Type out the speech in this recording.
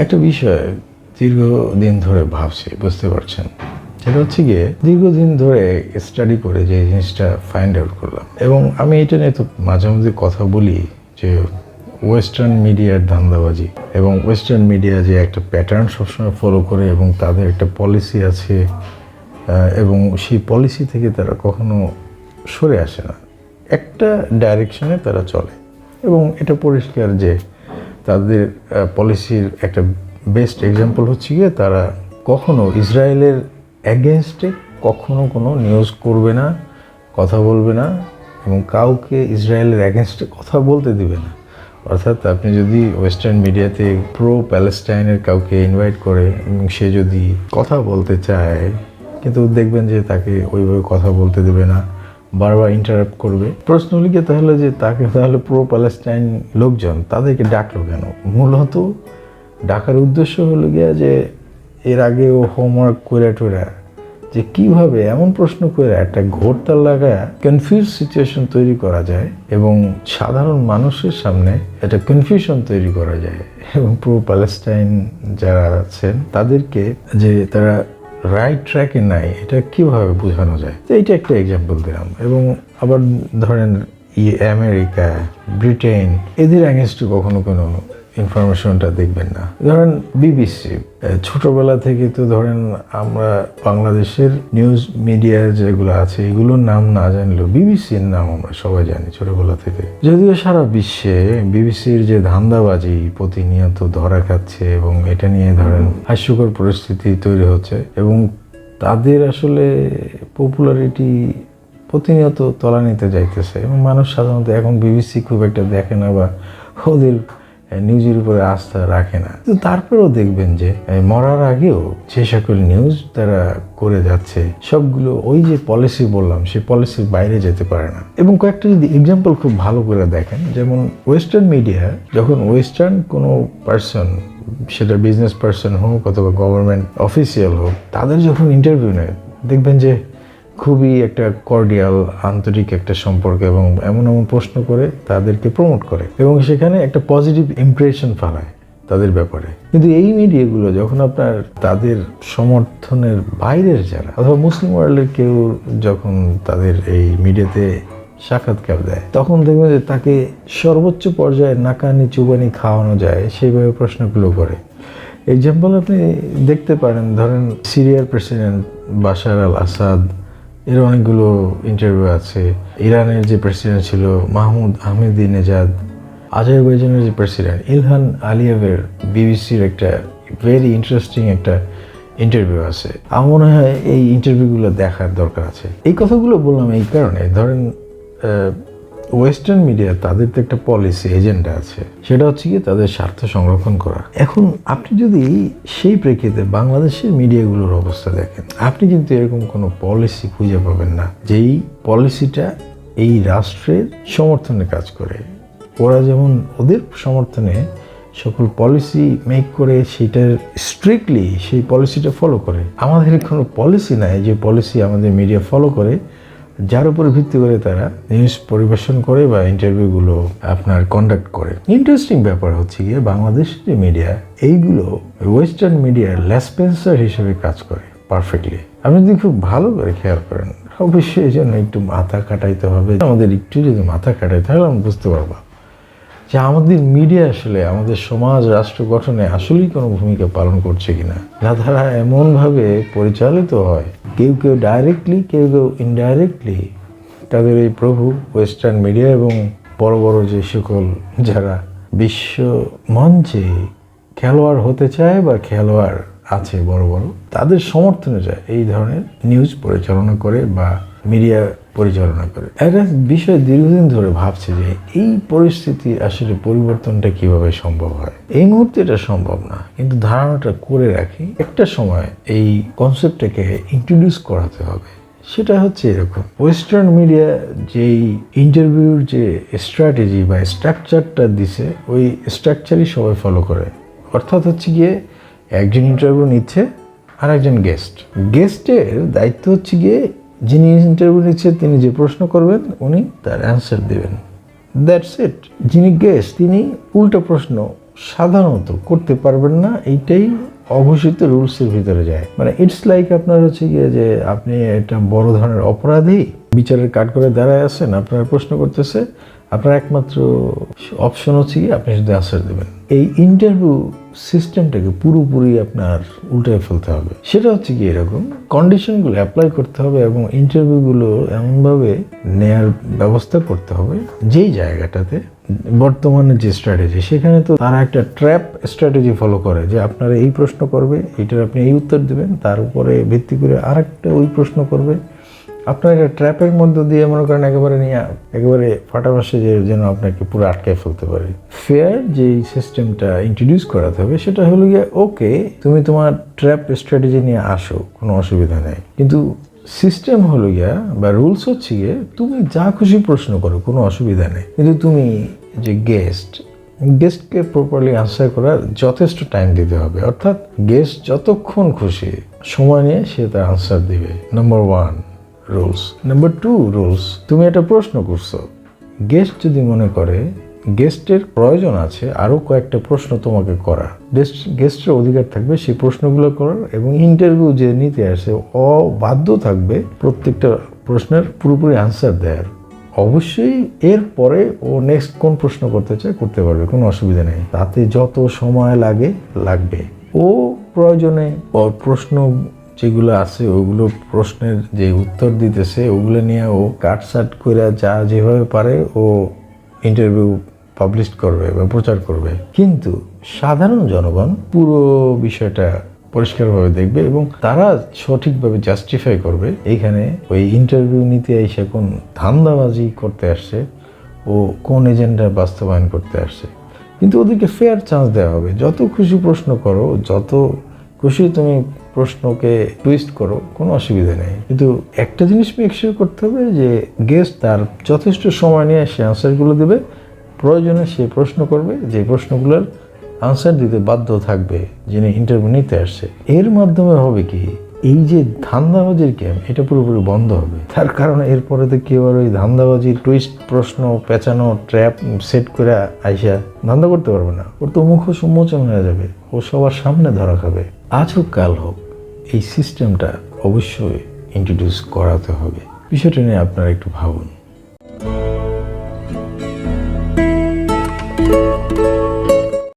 একটা বিষয় দীর্ঘদিন ধরে ভাবছি, বুঝতে পারছেন? সেটা হচ্ছে গিয়ে দীর্ঘদিন ধরে স্টাডি করে যে জিনিসটা ফাইন্ড আউট করলাম। এবং আমি এটা নিয়ে তো মাঝে মাঝে কথা বলি যে ওয়েস্টার্ন মিডিয়ার ধান্দাবাজি এবং ওয়েস্টার্ন মিডিয়া যে একটা প্যাটার্ন সবসময় ফলো করে এবং তাদের একটা পলিসি আছে এবং সেই পলিসি থেকে তারা কখনো সরে আসে না। একটা ডাইরেকশনে তারা চলে। এবং এটা পরিষ্কার যে তাদের পলিসির একটা বেস্ট এক্সাম্পল হচ্ছে গিয়ে তারা কখনো ইসরায়েলের অ্যাগেনস্টে কখনো কোনো নিউজ করবে না, কথা বলবে না এবং কাউকে ইসরায়েলের অ্যাগেনস্টে কথা বলতে দিবে না। অর্থাৎ আপনি যদি ওয়েস্টার্ন মিডিয়াতে প্রো প্যালেস্টাইনের কাউকে ইনভাইট করে এবং সে যদি কথা বলতে চায়, কিন্তু দেখবেন যে তাকে ওইভাবে কথা বলতে দেবে না। বারবার ইন্টারাপ্ট করবে। প্রশ্ন গিয়ে তাহলে যে তাকে তাহলে প্রো প্যালেস্টাইন লোকজন তাদেরকে ডাকলো কেন? মূলত ডাকার উদ্দেশ্য হলো গিয়া যে এর আগে ও হোমওয়ার্ক করে টোরা যে কীভাবে এমন প্রশ্ন করে একটা ঘোরতাল লাগায় কনফিউজ সিচুয়েশন তৈরি করা যায় এবং সাধারণ মানুষের সামনে একটা কনফিউশন তৈরি করা যায়। এবং প্রো প্যালেস্টাইন যারা আছেন তাদেরকে যে তারা রাইট ট্র্যাকে নাই, এটা কীভাবে বোঝানো যায়? তো এইটা একটা এক্সাম্পল দিলাম। এবং আবার ধরেন আমেরিকা ব্রিটেন এদের অ্যাগেনস্টে কখনো কোনো ইনফরমেশনটা দেখবেন না। ধরেন বিবিসি ছোটবেলা থেকে তো ধরেন আমরা বাংলাদেশের নিউজ মিডিয়া যেগুলো আছে, এগুলোর নাম না জানলেও বিবিসির নাম আমরা সবাই জানি ছোটবেলা থেকে। যদিও সারা বিশ্বে বিবিসির যে ধান্দাবাজি, প্রতিনিয়ত ধরা খাচ্ছে এবং এটা নিয়ে ধরেন হাস্যকর পরিস্থিতি তৈরি হচ্ছে এবং তাদের আসলে পপুলারিটি প্রতিনিয়ত তলানিতে যাইতেছে এবং মানুষ সাধারণত এখন বিবিসি খুব একটা দেখে না বা ওদের নিউজের উপরে আস্থা রাখে না। তারপরেও দেখবেন যে মরার আগেও যে সকল নিউজ তারা করে যাচ্ছে, সবগুলো ওই যে পলিসি বললাম, সেই পলিসির বাইরে যেতে পারে না। এবং কয়েকটা যদি এক্সাম্পল খুব ভালো করে দেখেন, যেমন ওয়েস্টার্ন মিডিয়া যখন ওয়েস্টার্ন কোনো পার্সন সেটা বিজনেস পার্সন হোক অথবা গভর্নমেন্ট অফিসিয়াল হোক, তাদের যখন ইন্টারভিউ নেয়, দেখবেন যে খুবই একটা কর্ডিয়াল আন্তরিক একটা সম্পর্ক এবং এমন এমন প্রশ্ন করে তাদেরকে প্রমোট করে এবং সেখানে একটা পজিটিভ ইমপ্রেশন ফেলায় তাদের ব্যাপারে। কিন্তু এই মিডিয়াগুলো যখন আপনার তাদের সমর্থনের বাইরের যারা, অথবা মুসলিম ওয়ার্ল্ডের কেউ যখন তাদের এই মিডিয়াতে সাক্ষাৎকার দেয়, তখন দেখবেন যে তাকে সর্বোচ্চ পর্যায়ে নাকানি, চুবানি খাওয়ানো যায় সেইভাবে প্রশ্নগুলো করে। এক্সাম্পল আপনি দেখতে পারেন, ধরেন সিরিয়ার প্রেসিডেন্ট বাশার আল আসাদ এর অনেকগুলো ইন্টারভিউ আছে। ইরানের যে প্রেসিডেন্ট ছিল মাহমুদ আহমেদি নেজাদ আজারবাইজানের যে প্রেসিডেন্ট ইলহান আলিয়েভের বিবিসির একটা ভেরি ইন্টারেস্টিং একটা ইন্টারভিউ আছে। আমার মনে হয় এই ইন্টারভিউগুলো দেখার দরকার আছে। এই কথাগুলো বললাম এই কারণে। ধরেন ওয়েস্টার্ন মিডিয়া তাদের তো একটা পলিসি এজেন্ডা আছে। সেটা হচ্ছে কি তাদের স্বার্থ সংরক্ষণ করা। এখন আপনি যদি সেই প্রেক্ষিতে বাংলাদেশের মিডিয়াগুলোর অবস্থা দেখেন, আপনি কিন্তু এরকম কোনো পলিসি খুঁজে পাবেন না, যেই পলিসিটা এই রাষ্ট্রের সমর্থনে কাজ করে। ওরা যেমন ওদের সমর্থনে সকল পলিসি মেক করে সেটার স্ট্রিক্টলি সেই পলিসিটা ফলো করে। আমাদের কোনো পলিসি নাই যে পলিসি আমাদের মিডিয়া ফলো করে যার উপরে ভিত্তি করে তারা নিউজ পরিবেশন করে বা ইন্টারভিউগুলো আপনার কন্ডাক্ট করে। ইন্টারেস্টিং ব্যাপার হচ্ছে গিয়ে বাংলাদেশের যে মিডিয়া এইগুলো ওয়েস্টার্ন মিডিয়ার ল্যাসপেন্সার হিসেবে কাজ করে পারফেক্টলি আপনি যদি খুব ভালো করে খেয়াল করেন, অবশ্যই এই জন্য একটু মাথা কাটাইতে হবে। আমাদের একটু যদি মাথা কাটাইতে হবে আমি বুঝতে পারব। যে আমাদের মিডিয়া আসলে আমাদের সমাজ, রাষ্ট্র গঠনে আসলেই কোনো ভূমিকা পালন করছে কিনা না তারা এমনভাবে পরিচালিত হয়। কেউ কেউ ডাইরেক্টলি কেউ কেউ ইনডাইরেক্টলি তাদের এই প্রভু ওয়েস্টার্ন মিডিয়া এবং বড় বড় যে সকল যারা বিশ্ব মঞ্চে খেলোয়াড় হতে চায় বা খেলোয়াড় আছে বড় বড়, তাদের সমর্থনে যায় এই ধরনের নিউজ পরিচালনা করে বা মিডিয়া পরিচালনা করে। একটা বিষয় দীর্ঘদিন ধরে ভাবছে যে এই পরিস্থিতি আসলে পরিবর্তনটা কীভাবে সম্ভব হয়? এই মুহূর্তে এটা সম্ভব না, কিন্তু ধারণাটা করে রাখি, একটা সময় এই কনসেপ্টটাকে ইন্ট্রোডিউস করাতে হবে। সেটা হচ্ছে এরকম। ওয়েস্টার্ন মিডিয়া যেই ইন্টারভিউর যে স্ট্র্যাটেজি বা স্ট্রাকচারটা দিছে, ওই স্ট্রাকচারই সবাই ফলো করে। অর্থাৎ হচ্ছে গিয়ে একজন ইন্টারভিউ নিচ্ছে আর একজন গেস্ট গেস্টের দায়িত্ব হচ্ছে গিয়ে যিনি ইন্টারভিউ নিচ্ছে, তিনি যে প্রশ্ন করবেন, উনি তার অ্যান্সার দেবেন। দ্যাটস ইট যিনি গেস্ট তিনি উল্টো প্রশ্ন সাধারণত করতে পারবেন না, এইটাই অঘোষিত রুলসের ভিতরে যায়। মানে ইটস লাইক আপনার হচ্ছে গিয়ে যে আপনি একটা বড় ধরনের অপরাধী, বিচারের কাঠ করে দাঁড়ায় আছেন, আপনার প্রশ্ন করতেছে, আপনার একমাত্র অপশন হচ্ছে কি আপনি শুধু আনসার দেবেন। এই ইন্টারভিউ সিস্টেমটাকে পুরোপুরি আপনার উল্টায় ফেলতে হবে। সেটা হচ্ছে কি এরকম কন্ডিশনগুলো অ্যাপ্লাই করতে হবে এবং ইন্টারভিউগুলো এমনভাবে নেয়ার ব্যবস্থা করতে হবে যেই জায়গাটাতে বর্তমানে যে স্ট্র্যাটেজি সেখানে তো তারা একটা ট্র্যাপ স্ট্র্যাটেজি ফলো করে যে আপনারা এই প্রশ্ন করবে, এটার আপনি এই উত্তর দেবেন, তার উপরে ভিত্তি করে আরেকটা ওই প্রশ্ন করবে। আপনার একটা ট্র্যাপের মধ্যে দিয়ে মনে করেন একেবারে নিয়ে, একেবারে ফাটাফাসে যে যেন আপনাকে পুরো আটকে ফেলতে পারে। ফেয়ার যে সিস্টেমটা ইন্ট্রোডিউস করাতে হবে, সেটা হলো গিয়ে ওকে তুমি তোমার ট্র্যাপ স্ট্র্যাটেজি নিয়ে আসো, কোনো অসুবিধা নেই। কিন্তু সিস্টেম হলো গিয়া, বা রুলস হচ্ছে গিয়ে, তুমি যা খুশি প্রশ্ন করো, কোনো অসুবিধা নেই। কিন্তু তুমি যে গেস্ট গেস্টকে প্রপারলি আনসার করার যথেষ্ট টাইম দিতে হবে। অর্থাৎ গেস্ট যতক্ষণ খুশি, সময় নিয়ে সে তার আনসার দিবে। Number one rules number two rules তুমি একটা প্রশ্ন করছ। গেস্ট যদি মনে করে গেস্টের প্রয়োজন আছে আরও কয়েকটা প্রশ্ন তোমাকে করা। গেস্ট গেস্টের অধিকার থাকবে সেই প্রশ্নগুলো করার এবং ইন্টারভিউ যে নিতে আসে অবাধ্য থাকবে প্রত্যেকটা প্রশ্নের পুরোপুরি আনসার দেয়ার। অবশ্যই এর পরে ও নেক্সট কোন প্রশ্ন করতে চায় করতে পারবে, কোনো অসুবিধা নেই। তাতে যত সময় লাগে, লাগবে। ও প্রয়োজনে প্রশ্ন যেগুলো আছে, ওগুলো প্রশ্নের যে উত্তর দিতেছে, ওগুলো নিয়ে ও কাটসাট করে যা যেভাবে পারে ও ইন্টারভিউ পাবলিশ করবে বা প্রচার করবে। কিন্তু সাধারণ জনগণ পুরো বিষয়টা পরিষ্কারভাবে দেখবে এবং তারা সঠিকভাবে জাস্টিফাই করবে। এইখানে ওই ইন্টারভিউ নিতে এসে কোন ধান্দাবাজি করতে আসছে, ও কোন এজেন্ডা বাস্তবায়ন করতে আসছে। কিন্তু ওদেরকে ফেয়ার চান্স দেওয়া হবে। যত খুশি প্রশ্ন করো, যত খুশি, তুমি প্রশ্নকে টুইস্ট করো, কোনো অসুবিধা নেই। কিন্তু একটা জিনিস মেকশিওর করতে হবে যে গেস্ট তার যথেষ্ট সময় নিয়ে সে আনসারগুলো দেবে, প্রয়োজনে সে প্রশ্ন করবে, যে প্রশ্নগুলোর আনসার দিতে বাধ্য থাকবে যিনি ইন্টারভিউ নিতে আসছে। এর মাধ্যমে হবে কি, এই যে ধান্দাবাজির গেম এটা পুরোপুরি বন্ধ হবে। তার কারণে এরপরে তো কেউ আর ওই ধান্দাবাজির টুইস্ট প্রশ্ন, পেঁচানো ট্র্যাপ সেট করে আইসা ধান্দা করতে পারবে না। ওর তো মুখ সম্মোচন হয়ে যাবে। ও সবার সামনে ধরা খাবে। আজ হোক কাল হোক, এই সিস্টেমটা অবশ্যই ইন্ট্রোডিউস করাতে হবে। বিষয়টা নিয়ে আপনারা একটু ভাবুন।